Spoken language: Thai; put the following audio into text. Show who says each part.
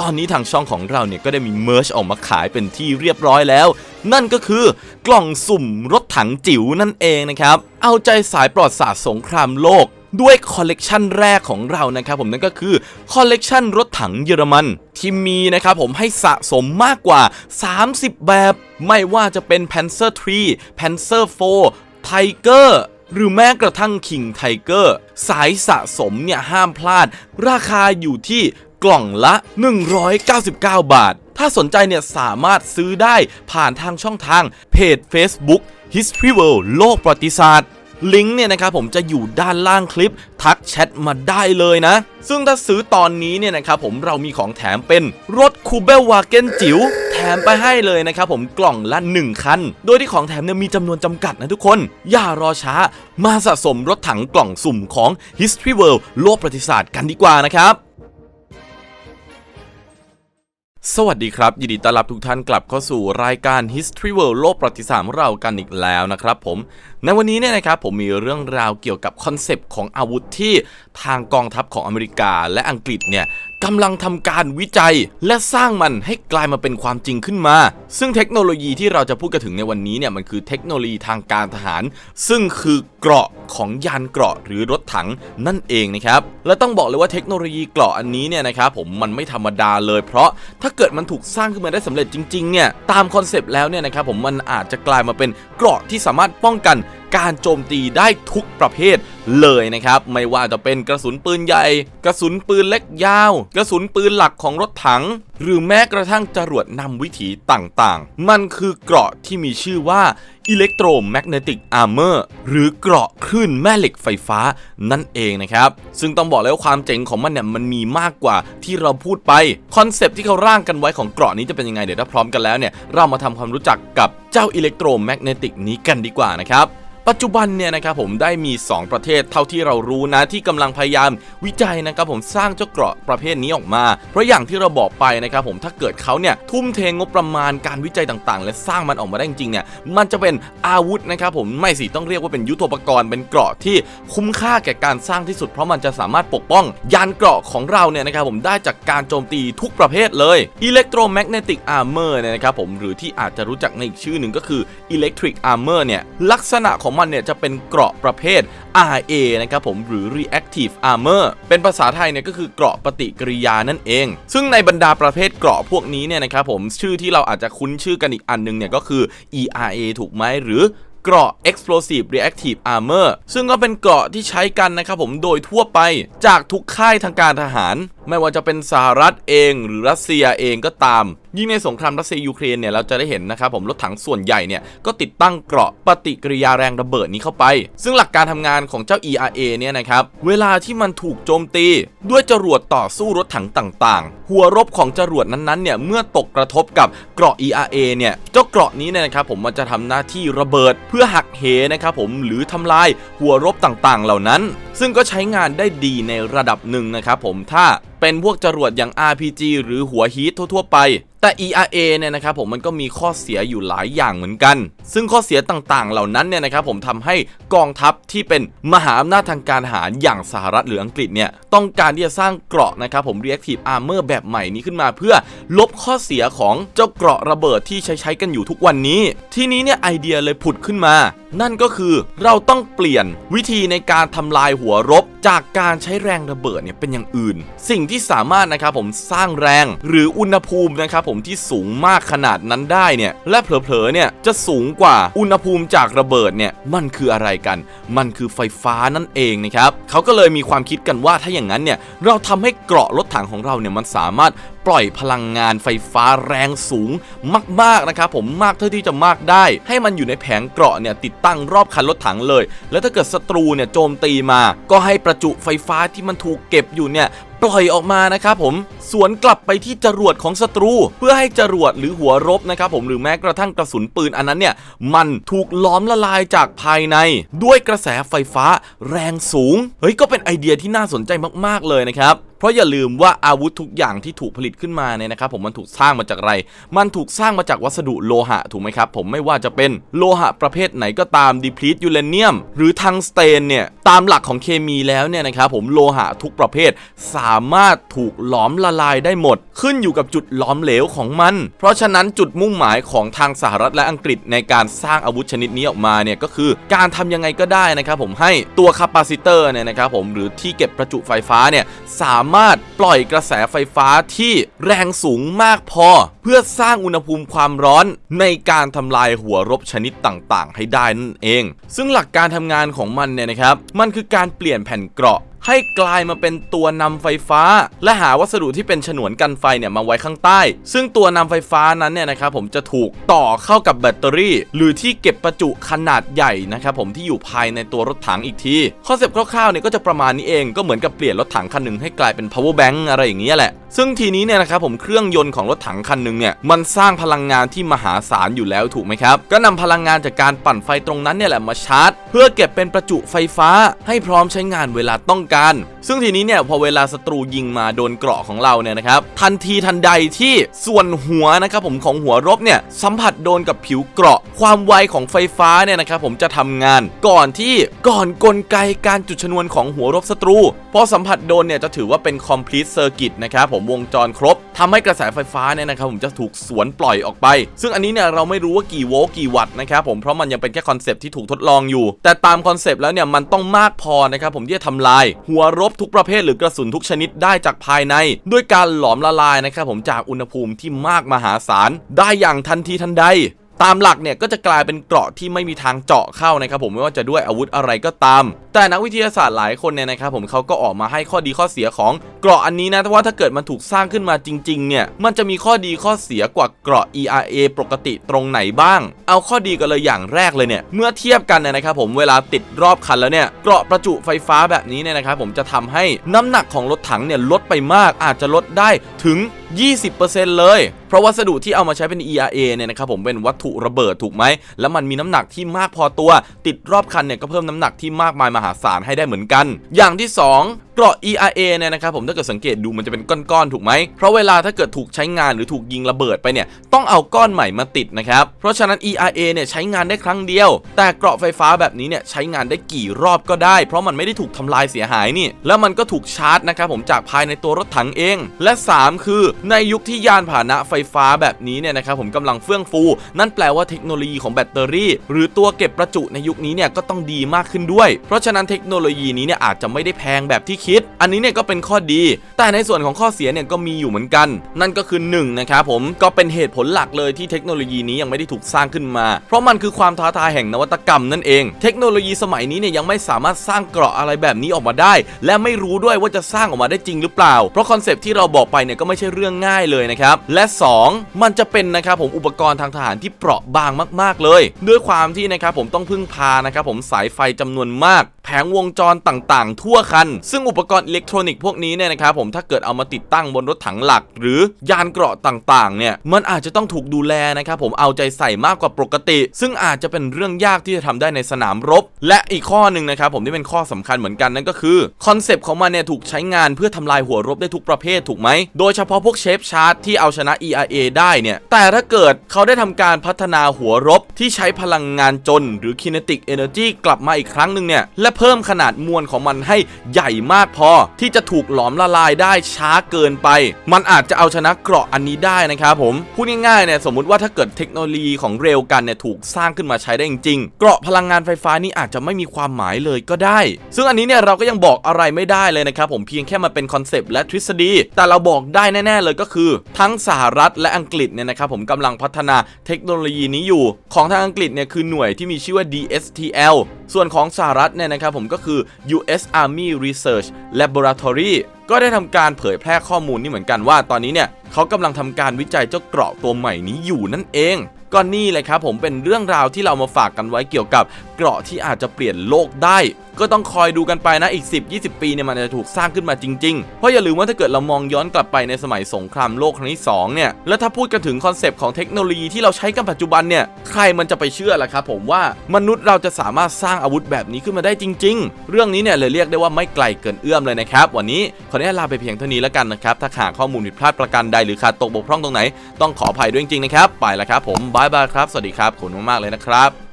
Speaker 1: ตอนนี้ทางช่องของเราเนี่ยก็ได้มีเมอร์ชออกมาขายเป็นที่เรียบร้อยแล้ว นั่นก็คือกล่องสุ่มรถถังจิ๋วนั่นเองนะครับ เอาใจสายปลอดศาสตร์สงครามโลกด้วยคอลเลกชันแรกของเรานะครับผมนั่นก็คือคอลเลกชันรถถังเยอรมันที่มีนะครับผมให้สะสมมากกว่า 30 แบบ ไม่ว่าจะเป็น Panzer 3 Panzer 4 Tiger หรือแม้กระทั่ง King Tiger สายสะสมเนี่ยห้ามพลาด ราคาอยู่ที่ กล่องละ 199 บาท ถ้าสนใจเนี่ยสามารถซื้อได้ผ่านทางช่องทางเพจ Facebook History World โลกประวัติศาสตร์ลิงก์เนี่ยนะครับผมจะอยู่ด้านล่างคลิป ทักแชทมาได้เลยนะ ซึ่งถ้าซื้อตอนนี้เนี่ยนะครับผมเรามีของแถมเป็นรถคูเบลวาเกนจิ๋วแถมไปให้เลยนะครับผมกล่องละ 1 คัน โดยที่ของแถมเนี่ยมีจำนวนจำกัดนะทุกคน อย่ารอช้า มาสะสมรถถังกล่องสุ่มของ History World โลกประวัติศาสตร์กันดีกว่านะครับ สวัสดีครับ ยินดีต้อนรับทุกท่านกลับเข้าสู่รายการ History World โลกประวัติศาสตร์ของเรากันอีกแล้วนะครับผม ในวันนี้เนี่ยนะครับผมมีเรื่องราวเกี่ยวกับคอนเซปต์ของอาวุธที่ทางกองทัพของอเมริกาและอังกฤษเนี่ย กำลังทำการวิจัย และสร้างมันให้กลายมาเป็นความจริงขึ้นมา ซึ่งเทคโนโลยีที่เราจะพูดกันถึงในวันนี้เนี่ยมันคือเทคโนโลยีทางการทหาร ซึ่งคือเกราะของยานเกราะหรือรถถังนั่นเองนะครับและต้องบอกเลยว่าเทคโนโลยีเกราะอันนี้เนี่ยนะครับผมมันไม่ธรรมดาเลยเพราะถ้าเกิดมันถูกสร้างขึ้นมาได้สำเร็จจริงๆเนี่ยตามคอนเซปต์แล้วเนี่ยนะครับผมมันอาจจะกลายมาเป็นเกราะที่สามารถป้องกันการโจมตีได้ทุกประเภท เลยนะครับ ไม่ว่าจะเป็นกระสุนปืนใหญ่ กระสุนปืนเล็กยาว กระสุนปืนหลักของรถถัง หรือแม้กระทั่งจรวดนำวิถีต่างๆ มันคือเกราะที่มีชื่อว่า Electromagnetic Armor หรือเกราะคลื่นแม่เหล็กไฟฟ้านั่นเองนะครับ ซึ่งต้องบอกเลยว่าความเจ๋งของมันเนี่ยมันมีมากกว่าที่เราพูดไป คอนเซปที่เขาร่างกันไว้ของเกราะนี้จะเป็นยังไงเดี๋ยวถ้าพร้อมกันแล้วเนี่ยเรามาทำความรู้จักกับเจ้า Electromagnetic นี้กันดีกว่านะครับ ปัจจุบันเนี่ยนะครับผมได้มี 2 ประเทศเท่าที่เรารู้นะที่กำลังพยายามวิจัยนะครับผมสร้างเจ้าเกราะประเภทนี้ออกมา เพราะอย่างที่เราบอกไปนะครับผมถ้าเกิดเขาเนี่ยทุ่มเทงบประมาณการวิจัยต่างๆ และสร้างมันออกมาได้จริงๆเนี่ยมันจะเป็นอาวุธนะครับผมไม่สิต้องเรียกว่าเป็นยุทโธปกรณ์เป็นเกราะที่คุ้มค่าแก่การสร้างที่สุด เพราะมันจะสามารถปกป้อง ยานเกราะของเราเนี่ยนะครับผมได้จากการโจมตีทุกประเภทเลย Electromagnetic Armor เนี่ยนะครับผมหรือที่อาจจะรู้จักในอีกชื่อหนึ่งก็คือ Electric Armor เนี่ยลักษณะของมันเนี่ยจะเป็นเกราะประเภท RA นะครับผมหรือ Reactive Armor เป็นภาษาไทยเนี่ยก็คือเกราะปฏิกิริยานั่นเอง ซึ่งในบรรดาประเภทเกราะพวกนี้เนี่ยนะครับผมชื่อที่เราอาจจะคุ้นชื่อกันอีกอันหนึงเนี่ยก็คือ ERA ถูกไหมหรือเกราะ Explosive Reactive Armor ซึ่งก็เป็นเกราะที่ใช้กันนะครับผมโดยทั่วไปจากทุกค่ายทางการทหารไม่ว่าจะเป็นสหรัฐเองหรือรัสเซียเองก็ตาม ยิ่งในสงครามรัสเซียยูเครนเนี่ยเราจะได้เห็นนะครับผมรถถังส่วนใหญ่เนี่ยก็ติดตั้งเกราะปฏิกิริยาแรงระเบิดนี้เข้าไป ซึ่งหลักการทำงานของเจ้า ERA เนี่ยนะครับเวลาที่มันถูกโจมตี ด้วยจรวดต่อสู้รถถังต่างๆ หัวรบของจรวดนั้นๆเนี่ยเมื่อตกกระทบกับเกราะ ERA เนี่ยเจ้าเกราะนี้เนี่ยนะครับผมมันจะทำหน้าที่ระเบิดเพื่อหักเหนะครับผมหรือทำลายหัวรบต่างๆ เหล่านั้น ซึ่งก็ใช้งานได้ดีในระดับหนึ่งนะครับผมถ้าเป็นพวกจรวดอย่าง RPG หรือหัวฮีททั่วๆไป แต่ ERA เนี่ยนะครับผมมันก็มีข้อเสียอยู่หลายอย่างเหมือนกัน ซึ่งข้อเสียต่างๆ เหล่านั้นเนี่ยนะครับผมทำให้กองทัพที่เป็นมหาอำนาจทางการทหารอย่างสหรัฐหรืออังกฤษเนี่ยต้องการที่จะสร้างเกราะนะครับผม Reactive Armor แบบใหม่นี้ขึ้นมา เพื่อลบข้อเสียของเจ้าเกราะระเบิดที่ใช้ใช้กันอยู่ทุกวันนี้ ที่นี้เนี่ยไอเดียเลยผุดขึ้นมา นั่นก็คือเราต้องเปลี่ยนวิธีในการทำลายหัวรบ จากการใช้แรงระเบิดเนี่ยเป็นอย่างอื่น สิ่งที่สามารถนะครับผมสร้างแรงหรืออุณหภูมินะครับผมที่สูงมากขนาดนั้นได้เนี่ย และเผลอๆเนี่ยจะสูงกว่าอุณหภูมิจากระเบิดเนี่ยมันคืออะไรกัน มันคือไฟฟ้านั่นเองนะครับเขาก็เลยมีความคิดกันว่าถ้าอย่างนั้นเนี่ยเราทำให้เกราะรถถังของเราเนี่ยมันสามารถปล่อยพลังงานไฟฟ้าแรงสูงมากๆนะครับผมมากเท่าที่จะมากได้ ให้มันอยู่ในแผงเกราะเนี่ยติดตั้งรอบคันรถถังเลย แล้วถ้าเกิดศัตรูเนี่ยโจมตีมา ก็ให้ประจุไฟฟ้าที่มันถูกเก็บอยู่เนี่ยปล่อยออกมานะครับผมสวนกลับไปที่จรวดของศัตรู เพื่อให้จรวดหรือหัวรบนะครับผมหรือแม้กระทั่งกระสุนปืนอันนั้นเนี่ย มันถูกล้อมละลายจากภายใน ด้วยกระแสไฟฟ้าแรงสูง เฮ้ยก็เป็นไอเดียที่น่าสนใจมากๆเลยนะครับ เพราะอย่าลืมว่าอาวุธทุกอย่างที่ถูกผลิตขึ้นมาเนี่ยนะครับผมมันถูกสร้างมาจากอะไร มันถูกสร้างมาจากวัสดุโลหะถูกไหมครับผมไม่ว่าจะเป็นโลหะประเภทไหนก็ตามดีพลีทยูเรเนียม หรือทังสเตนเนี่ยตามหลักของเคมีแล้วเนี่ยนะครับผมโลหะทุกประเภท สามารถถูกหลอมละลายได้หมด ขึ้นอยู่กับจุดหลอมเหลวของมัน เพราะฉะนั้นจุดมุ่งหมายของทางสหรัฐและอังกฤษในการสร้างอาวุธชนิดนี้ออกมาเนี่ยก็คือการทำยังไงก็ได้นะครับผมให้ตัวคาปาซิเตอร์เนี่ยนะครับผมหรือที่เก็บประจุไฟฟ้าเนี่ยสามารถปล่อยกระแสไฟฟ้าที่แรงสูงมากพอ เพื่อสร้างอุณหภูมิความร้อนในการทำลายหัวรบชนิดต่างๆ ให้ได้นั่นเอง ซึ่งหลักการทำงานของมันเนี่ยนะครับ มันคือการเปลี่ยนแผ่นเกราะ ให้กลายมาเป็นตัวนำไฟฟ้า และหาวัสดุที่เป็นฉนวนกันไฟเนี่ยมาไว้ข้างใต้ ซึ่งตัวนำไฟฟ้านั้นเนี่ยนะครับผมจะถูกต่อเข้ากับแบตเตอรี่ หรือที่เก็บประจุขนาดใหญ่นะครับผมที่อยู่ภายในตัวรถถังอีกทีคอนเซปต์คร่าวๆเนี่ยก็จะประมาณนี้เองก็เหมือนกับเปลี่ยนรถถังคันหนึ่งให้กลายเป็น power bank อะไรอย่างเงี้ยแหละซึ่งทีนี้เนี่ยนะครับผมเครื่องยนต์ของรถถังคันหนึ่งเนี่ยมันสร้างพลังงานที่มหาศาลอยู่แล้วถูกไหมครับ ก็นำพลังงานจากการปั่นไฟตรงนั้นเนี่ยแหละมาชาร์จเพื่อเก็บเป็นประจุไฟฟ้าให้พร้อมใช้งานเวลาต้องการซึ่งทีนี้เนี่ยพอเวลาศัตรูยิงมาโดนเกราะของเราเนี่ยนะครับทันทีทันใดที่ส่วนหัวนะครับผมของหัวรบเนี่ยสัมผัสโดนกับผิวเกราะ ความไวของไฟฟ้าเนี่ยนะครับผมจะทำงานก่อนที่ก่อนกลไกการจุดชนวนของหัวรบศัตรูพอสัมผัสโดนเนี่ยจะถือว่าเป็น complete circuit นะครับผมวงจรครบทำให้กระแสไฟฟ้าเนี่ยนะครับผมจะถูกสวนปล่อยออกไป ซึ่งอันนี้เนี่ยเราไม่รู้ว่ากี่โวลต์กี่วัตต์นะครับผมเพราะมันยังเป็นแค่คอนเซปต์ที่ถูกทดลองอยู่ แต่ตามคอนเซปต์แล้วเนี่ยมันต้องมากพอนะครับผมที่จะทำลายหัวรบทุกประเภทหรือกระสุนทุกชนิดได้จากภายใน ด้วยการหลอมละลายนะครับผมจากอุณหภูมิที่มากมหาศาลได้อย่างทันทีทันใด ตามหลักเนี่ยก็จะกลายเป็นเกราะที่ไม่มีทางเจาะเข้านะครับผมไม่ว่าจะด้วยอาวุธอะไรก็ตาม แต่นักวิทยาศาสตร์หลายคนเนี่ยนะครับผมเขาก็ออกมาให้ข้อดีข้อเสียของเกราะอันนี้นะว่าถ้าเกิดมันถูกสร้างขึ้นมาจริงๆเนี่ยมันจะมีข้อดีข้อเสียกว่าเกราะ ERA ปกติตรงไหนบ้าง เอาข้อดีกันเลยอย่างแรกเลยเนี่ยเมื่อเทียบกันเนยนะครับผมเวลาติดรอบคันแล้วเนี่ยเกราะประจุไฟฟ้าแบบนี้เนี่ยนะครับผมจะทำให้น้ำหนักของรถถังเนี่ยลดไปมากอาจจะลดได้ถึง 20%เลย เพราะวัสดุที่เอามาใช้เป็น ERA เนี่ยนะครับผมเป็นวัตถุระเบิดถูกไหม แล้วมันมีน้ำหนักที่มากพอตัว ติดรอบคันเนี่ยก็เพิ่มน้ำหนักที่มากมายมหาศาลให้ได้เหมือนกัน อย่างที่ 2เกราะ ERA เนี่ยนะครับผมถ้าเกิดสังเกตดูมันจะเป็นก้อนๆถูกไหม เพราะเวลาถ้าเกิดถูกใช้งานหรือถูกยิงระเบิดไปเนี่ยต้องเอาก้อนใหม่มาติดนะครับ เพราะฉะนั้น ERA เนี่ยใช้งานได้ครั้งเดียว แต่เกราะไฟฟ้าแบบนี้เนี่ยใช้งานได้กี่รอบก็ได้ เพราะมันไม่ได้ถูกทำลายเสียหายนี่ แล้วมันก็ถูกชาร์จนะครับผมจากภายในตัวรถถังเอง และ 3 คือในยุคที่ยานพาหนะไฟฟ้าแบบนี้เนี่ยนะครับผมกำลังเฟื่องฟู นั่นแปลว่าเทคโนโลยีของแบตเตอรี่ หรือตัวเก็บประจุในยุคนี้เนี่ยก็ต้องดีมากขึ้นด้วย เพราะฉะนั้นเทคโนโลยีนี้เนี่ยอาจจะไม่ได้แพงแบบที่คิด อันนี้เนี่ยก็เป็นข้อดี แต่ในส่วนของข้อเสียเนี่ยก็มีอยู่เหมือนกัน นั่นก็คือ1นะครับผมก็เป็นเหตุผลหลักเลยที่เทคโนโลยีนี้ยังไม่ได้ถูกสร้างขึ้นมา เพราะมันคือความท้าทายแห่งนวัตกรรมนั่นเอง เทคโนโลยีสมัยนี้เนี่ยยังไม่สามารถสร้างเกราะอะไรแบบนี้ออกมาได้ และไม่รู้ด้วยว่าจะสร้างออกมาได้จริงหรือเปล่า เพราะคอนเซปที่เราบอกไปเนี่ยก็ไม่ใช่เรื่องง่ายเลยนะครับ และ 2 มันจะเป็นนะครับผมอุปกรณ์ทางทหารที่เปราะบางมาก ๆ เลย ด้วยความที่นะครับผมต้องพึ่งพานะครับผมสายไฟจำนวนมากแผงวงจรต่างๆ ทั่วคัน ซึ่งอุปกรณ์อิเล็กทรอนิกส์พวกนี้เนี่ยนะครับผมถ้าเกิดเอามาติดตั้งบนรถถังหลัก หรือยานเกราะต่างๆเนี่ยมันอาจจะต้องถูกดูแลนะครับผมเอาใจใส่มากกว่าปกติ ซึ่งอาจจะเป็นเรื่องยากที่จะทำได้ในสนามรบ และอีกข้อหนึ่งนะครับผมที่เป็นข้อสำคัญเหมือนกันนั่นก็คือคอนเซปต์ของมันเนี่ยถูกใช้งานเพื่อทำลายหัวรบได้ทุกประเภทถูกไหมโดยเฉพาะพวกเชฟชาร์ตที่เอาชนะ ERA ได้เนี่ยแต่ถ้าเกิดเขาได้ทำการพัฒนาหัวรบที่ใช้พลังงานจน หรือ kinetic energy กลับมาอีกครั้งหนึ่งเนี่ยและเพิ่มขนาดมวลของมันให้ใหญ่มากพอ ที่จะถูกหลอมละลายได้ช้าเกินไป มันอาจจะเอาชนะเกราะอันนี้ได้นะครับผมพูดง่ายๆเนี่ยสมมุติว่าถ้าเกิดเทคโนโลยีของเรลกันเนี่ยถูกสร้างขึ้นมาใช้ได้จริงๆเกราะพลังงานไฟฟ้านี่อาจจะไม่มีความหมายเลยก็ได้ ซึ่งอันนี้เนี่ยเราก็ยังบอกอะไรไม่ได้เลยนะครับผมเพียงแค่มาเป็นคอนเซปต์และทฤษฎี แต่เราบอกได้แน่ ๆ เลยก็คือ ทั้งสหรัฐและอังกฤษเนี่ยนะครับผมกำลังพัฒนาเทคโนโลยีนี้อยู่ ของทางอังกฤษเนี่ยคือหน่วยที่มีชื่อว่า DSTL ส่วนของสหรัฐเนี่ยนะครับผมก็คือ US Army Research Laboratory ก็ได้ทำการเผยแพร่ข้อมูลนี่เหมือนกันว่า ตอนนี้เนี่ยเขากำลังทำการวิจัยเจ้าเกราะตัวใหม่นี้อยู่นั่นเองก็นี่เลยครับผมเป็นเรื่องราวที่เรามาฝากกันไว้เกี่ยวกับ เกราะที่อาจจะเปลี่ยนโลกได้ ก็ต้องคอยดูกันไปนะอีก 10-20 ปีเนี่ยมันจะถูกสร้างขึ้นมาจริงๆ เพราะอย่าลืมว่าถ้าเกิดเรามองย้อนกลับไปในสมัยสงครามโลกครั้งที่สองเนี่ยแล้วถ้าพูดกันถึงคอนเซปต์ของเทคโนโลยีที่เราใช้กันปัจจุบันเนี่ยใครมันจะไปเชื่อล่ะครับผมว่ามนุษย์เราจะสามารถสร้างอาวุธแบบนี้ขึ้นมาได้จริง ๆ เรื่องนี้เนี่ยเลยเรียกได้ว่าไม่ไกลเกินเอื้อมเลยนะครับวันนี้ขออนุญาตลาไปเพียงเท่านี้แล้วกันนะครับถ้าหากข้อมูลผิดพลาดประการใดหรือขาดตกบกพร่องตรงไหน ต้องขออภัยด้วยจริงๆนะครับไปแล้วครับผมบายบายครับสวัสดีครับขอบคุณมากๆเลยนะครับ